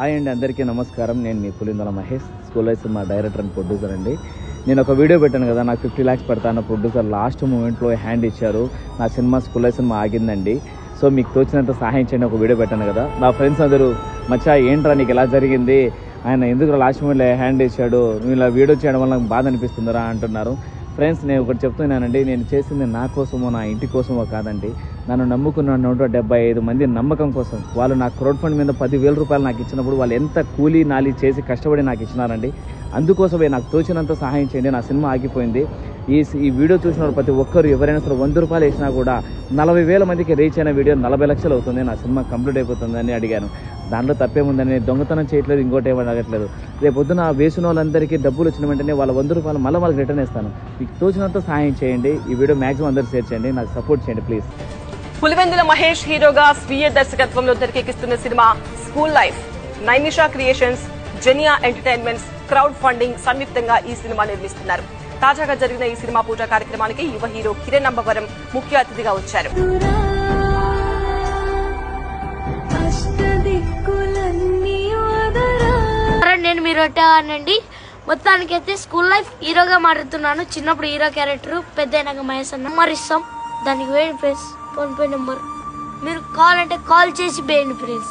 Hi అండి అందరికీ నమస్కారం. నేను మీ పులిందల మహేష్ స్కూల్ వైస్ మా డైరెక్టర్ అండ్ ప్రొడ్యూసర్ అండి. నేను ఒక వీడియో పెట్టాను కదా నాకు ఫిఫ్టీ ల్యాక్స్ పెడతాను ప్రొడ్యూసర్ లాస్ట్ మూమెంట్లో హ్యాండ్ ఇచ్చారు. నా సినిమా స్కూల్ వైస్ సినిమా ఆగిందండి. సో మీకు తోచినంత సహాయం చేయండి ఒక వీడియో పెట్టాను కదా. నా ఫ్రెండ్స్ అందరూ మచ్చా ఏంట్రా నీకు ఎలా జరిగింది? ఆయన ఎందుకు లాస్ట్ మూమెంట్లో హ్యాండ్ ఇచ్చాడు? నువ్వు ఇలా వీడియో చేయడం వల్ల నాకు బాధ అనిపిస్తుందిరా అంటున్నారు. ఫ్రెండ్స్ నేను ఒకటి చెప్తున్నానండి. నేను చేసింది నా కోసమో నా ఇంటి కోసమో కాదండి. నన్ను నమ్ముకున్న నూట డెబ్బై ఐదు మంది నమ్మకం కోసం వాళ్ళు నా క్రౌడ్ ఫండ్ మీద పదివేల రూపాయలు నాకు ఇచ్చినప్పుడు వాళ్ళు ఎంత కూలీ నాలి చేసి కష్టపడి నాకు ఇచ్చినారండి. అందుకోసమే నాకు తోచినంత సహాయం చేయండి. నా సినిమా ఆగిపోయింది. ఈ ఈ వీడియో చూసిన ప్రతి ఒక్కరు ఎవరైనా సరే వంద రూపాయలు వేసినా కూడా నలభై వేల మందికి రీచ్ అయిన వీడియో నలభై లక్షలు అవుతుంది. నా సినిమా కంప్లీట్ అయిపోతుందని అడిగాను. దాంట్లో తప్పేముందని దొంగతనం చేయట్లేదు ఇంకోటి ఏమని అడగట్లేదు. రేపు పొద్దున వేసిన వాళ్ళందరికీ డబ్బులు వచ్చిన వెంటనే వాళ్ళ వంద రూపాయలు మళ్ళీ వాళ్ళకి రిటర్న్ ఇస్తాను. మీకు తోచినంత సహాయం చేయండి. ఈ వీడియో మాక్సిమం అందరు షేర్ చేయండి. నాకు సపోర్ట్ చేయండి ప్లీజ్ పులివెందుల మహేష్ హీరోగా స్వీయ దర్శకత్వంలో తెరకెక్కిస్తున్న cinema school life Naimisha creations Zenia entertainments crowd funding సంయుక్తంగా ఈ సినిమా నిర్మిస్తున్నారు. తాజాగా జరిగిన ఈ సినిమా పూజ కార్యక్రమానికి యువ హీరో కిరణ్ అంబవరం ముఖ్య అతిథిగా వచ్చారు. నేను మీరు అనండి మొత్తానికి అయితే స్కూల్ లైఫ్ హీరోగా మారుతున్నాను. చిన్నప్పుడు హీరో క్యారెక్టర్ పెద్ద అయినాక మహేష్ అన్న. నెంబర్ ఇస్తాం. దానికి వేయండి ఫ్రెండ్స్. PhonePe number. మీరు కాల్ అంటే కాల్ చేసి వేయండి ప్లీజ్